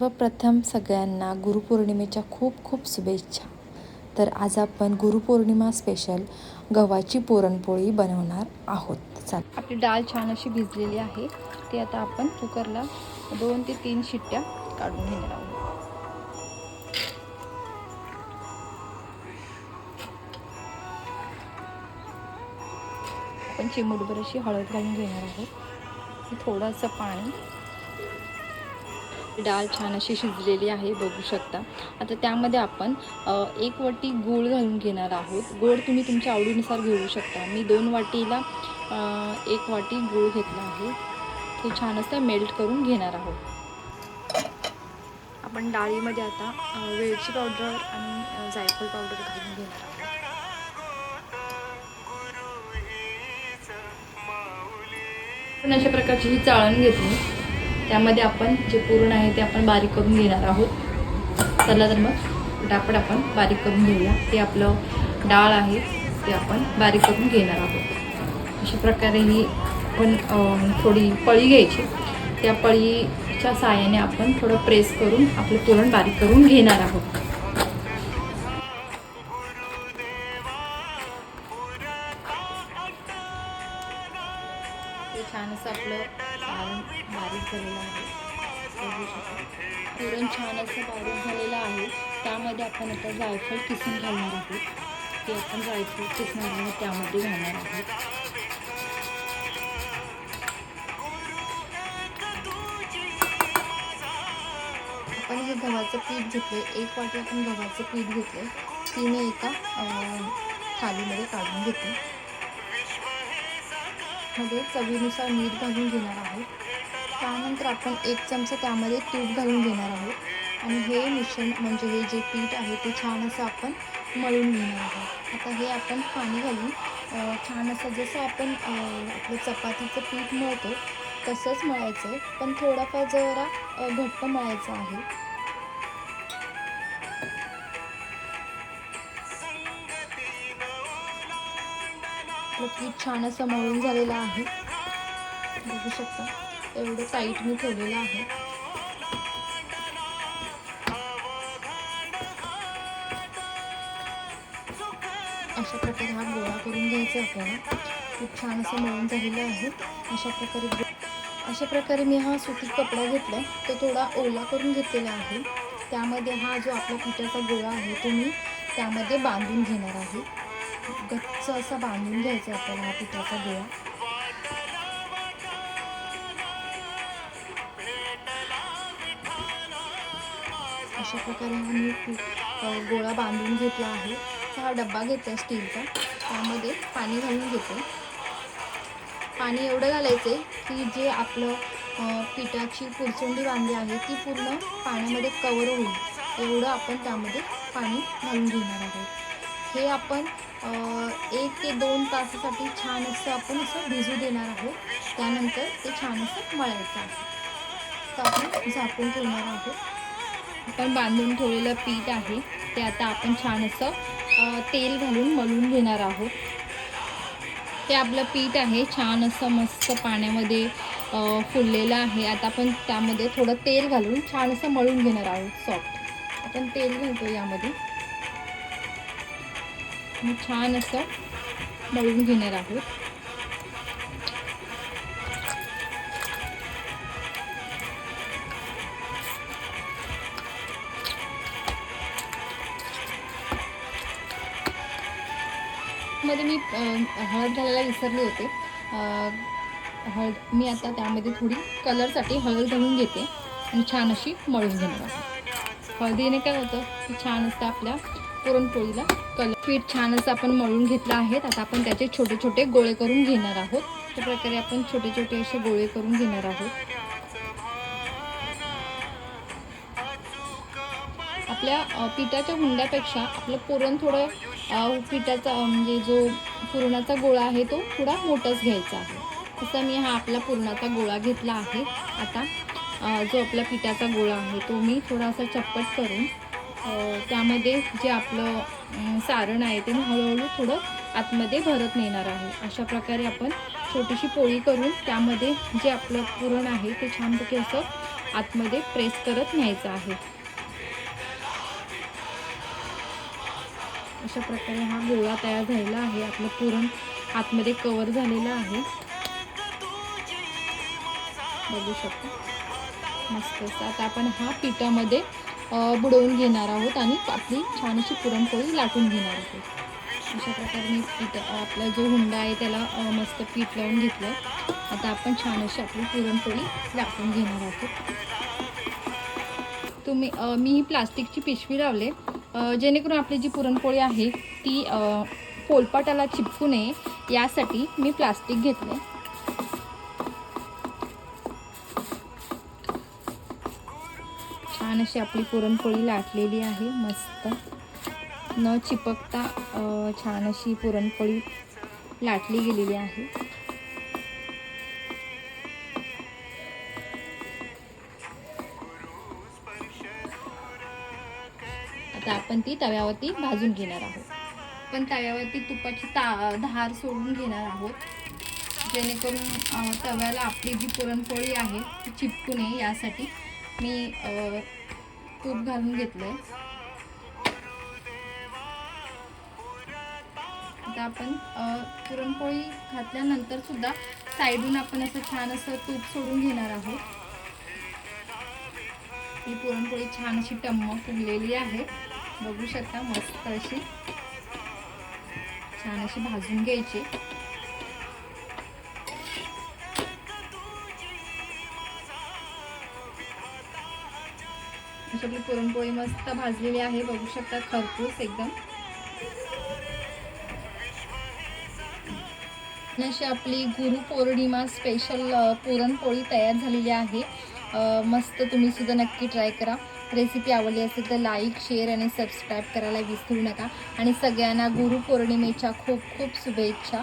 सर्वप्रथम सगळ्यांना गुरुपौर्णिमेच्या खूप खूप शुभेच्छा. तर आज आपण गुरुपौर्णिमा स्पेशल गव्हाची पुरणपोळी बनवणार आहोत. चाल. आपली डाळ छान अशी भिजलेली आहे. ती आता आपण कुकरला दोन ते तीन शिट्ट्या काढून घेणार आहोत. आपण चिमूटभर अशी हळद घालून घेणार आहोत. थोडंसं पाणी डाळ छान अशी शिजलेली आहे बघू शकता. आता त्यामध्ये आपण एक वाटी गूळ घालून घेणार आहोत. गोड तुम्ही तुमच्या आवडीनुसार घेऊ शकता. मी दोन वाटीला एक वाटी गूळ घेतला आहे. ते छान असं मेल्ट करून घेणार आहोत. आपण डाळीमध्ये आता वेलची पावडर आणि जायफल जायफळ पावडर घालून घेणार आहोत. पण अशा प्रकारची ही चाळण घेतली. त्यामध्ये आपण जे पुरण आहे ते आपण बारीक करून घेणार आहोत. चला तर मग फटाफट आपण बारीक करून घेऊया. ते आपलं डाळ आहे ते आपण बारीक करून घेणार आहोत. अशा प्रकारे ही आपण थोडी पळी घ्यायची. त्या पळीच्या साहाय्याने आपण थोडं प्रेस करून आपलं पुरण बारीक करून घेणार आहोत. ते छान असं आपलं सारण बारीक झालेलं आहे. पुरण छान असं बारीक झालेलं आहे. त्यामध्ये आपण आता जायफळ किसून घालणार आहोत. ते आपण जायफळ किसणार आहोत त्यामध्ये घालणार आहोत. आपण हे गव्हाचं पीठ घेतलं एक वाटी आपण गव्हाचं पीठ घेतलं तिने एका थालीमध्ये काढून घेतलं मध्ये चवीनुसार मीठ घालून घेणार आहोत. त्यानंतर आपण एक चमचा त्यामध्ये तूप घालून घेणार आहोत. आणि हे मिश्रण म्हणजे हे जे पीठ आहे ते छान असं आपण मळून घेणार आहोत. आता हे आपण पाणी घालून छान असं जसं आपण आपलं चपातीचं पीठ मळतो तसंच मळायचं आहे. पण थोडाफार जरा घट्ट मळायचं आहे. आपलं पीठ छान असं मळून झालेलं आहे. बघू शकता एवढं टाईट मी ठेवलेलं आहे. अशा प्रकारे हा गोळा करून घ्यायचा आपल्याला. खूप छान असं मळून झालेलं आहे. अशा प्रकारे अशा प्रकारे मी हा सुती कपडा घेतला. तो थोडा ओला करून घेतलेला आहे. त्यामध्ये हा जो आपला पिठाचा गोळा आहे तो मी त्यामध्ये बांधून घेणार आहे. गच्च असा बांधून घ्यायचा आपल्याला हा पिठाचा गोळा. अशा प्रकारे हा मी गोळा बांधून घेतला आहे. हा डब्बा घेतला स्टीलचा. त्यामध्ये पाणी घालून घेते पाणी एवढं घालायचं की जे आपलं पिठाची पुरचुंडी बांधली आहे ती पूर्ण पाण्यामध्ये कवर होईल. एवढं आपण त्यामध्ये पाणी घालून घेणार आहोत. हे आपण एक ते दोन तासासाठी छान असं आपण असं भिजू देणार आहोत. त्यानंतर ते छान असं मळायचं आहे. तर आपण झाकून ठेवणार आहोत. आपण बांधून ठेवलेलं पीठ आहे. ते आता आपण छान असं तेल घालून मळून घेणार आहोत. ते आपलं पीठ आहे. छान असं मस्त पाण्यामध्ये फुललेलं आहे. आता आपण त्यामध्ये थोडं तेल घालून छान असं मळून घेणार आहोत. सॉफ्ट. आपण तेल घालतो यामध्ये. मी छान असं मळून घेणार आहोत मध्ये मी हळद घालायला विसरले होते. हळद मी आता त्यामध्ये थोडी कलरसाठी हळद घालून घेते आणि छान अशी मळून घेणार आहे. हळदीने काय होतं की छान असतं आपल्या पुरणपोळीला कलर पीठ छान असं आपण मळून घेतलं आहे आता आपण त्याचे छोटे छोटे गोळे करून घेणार आहोत. त्या प्रकारे आपण छोटे छोटे असे गोळे करून घेणार आहोत. आपल्या पिठाच्या हुंड्यापेक्षा आपलं पुरण थोडं पिठाचा म्हणजे जो पुरणाचा गोळा आहे तो थोडा मोठाच घ्यायचा आहे. तसा मी हा आपला पुरणाचा गोळा घेतला आहे. आता जो आपला पिठाचा गोळा आहे तो मी थोडासा चप्पट करून त्यामध्ये जे आपलं सारण आहे ते हळूहळू थोडं आतमध्ये भरत नेणार आहे. अशा प्रकारे आपण छोटीशी पोळी करून त्यामध्ये जे आपलं पुरण आहे ते छानपैकी असं आतमध्ये प्रेस करत न्यायचं आहे. अशा प्रकारे हा गोळा तयार झालेला आहे. आपलं पुरण आतमध्ये कवर झालेलं आहे. बघू शकता. मस्त असं. आता आपण हा पिठामध्ये बुडवून घेणार आहोत आणि आपली छान अशी पुरणपोळी लाटून घेणार आहोत. अशा प्रकारे मी पीठ आपला जो हुंडा आहे त्याला मस्त पीठ लावून घेतलं आता आपण छान अशी आपली पुरणपोळी लाटून घेणार आहोत. तुम्ही मी ही प्लास्टिकची पिशवी लावले. जेणेकरून आपली जी पुरणपोळी आहे ती पोलपाटाला चिपकू नये. यासाठी मी प्लास्टिक घेतलं छान अशी आपली पुरणपोळी लाटलेली आहे मस्त. न चिपकता छान अशी पुरणपोळी लाटली गेलेली आहे. आता आपण ती तव्यावरती भाजून घेणार आहोत. पण तव्यावरती तुपाची ता धार सोडून घेणार आहोत. जेणेकरून तव्याला आपली जी पुरणपोळी आहे ती चिपकू नये यासाठी मी तूप घालून घेतलं आहे आता आपण पुरणपोळी घातल्यानंतर सुद्धा साईडून आपण असं छान असं तूप सोडून घेणार आहोत. ही पुरणपोळी छान अशी टम्म फुगलेली आहे. बघू शकता मस्त अशी. छान अशी भाजून घ्यायची. अशी आपली पुरणपोळी मस्त भाजलेली आहे. बघू शकता खरपूस एकदम. अशी आपली गुरुपौर्णिमा स्पेशल पुरणपोळी तयार झालेली आहे. मस्त तुम्ही सुद्धा नक्की ट्राय करा. रेसिपी आवडली असेल तर लाईक शेअर आणि सबस्क्राईब करायला विसरू नका. आणि सगळ्यांना गुरुपौर्णिमेच्या खूप खूप शुभेच्छा.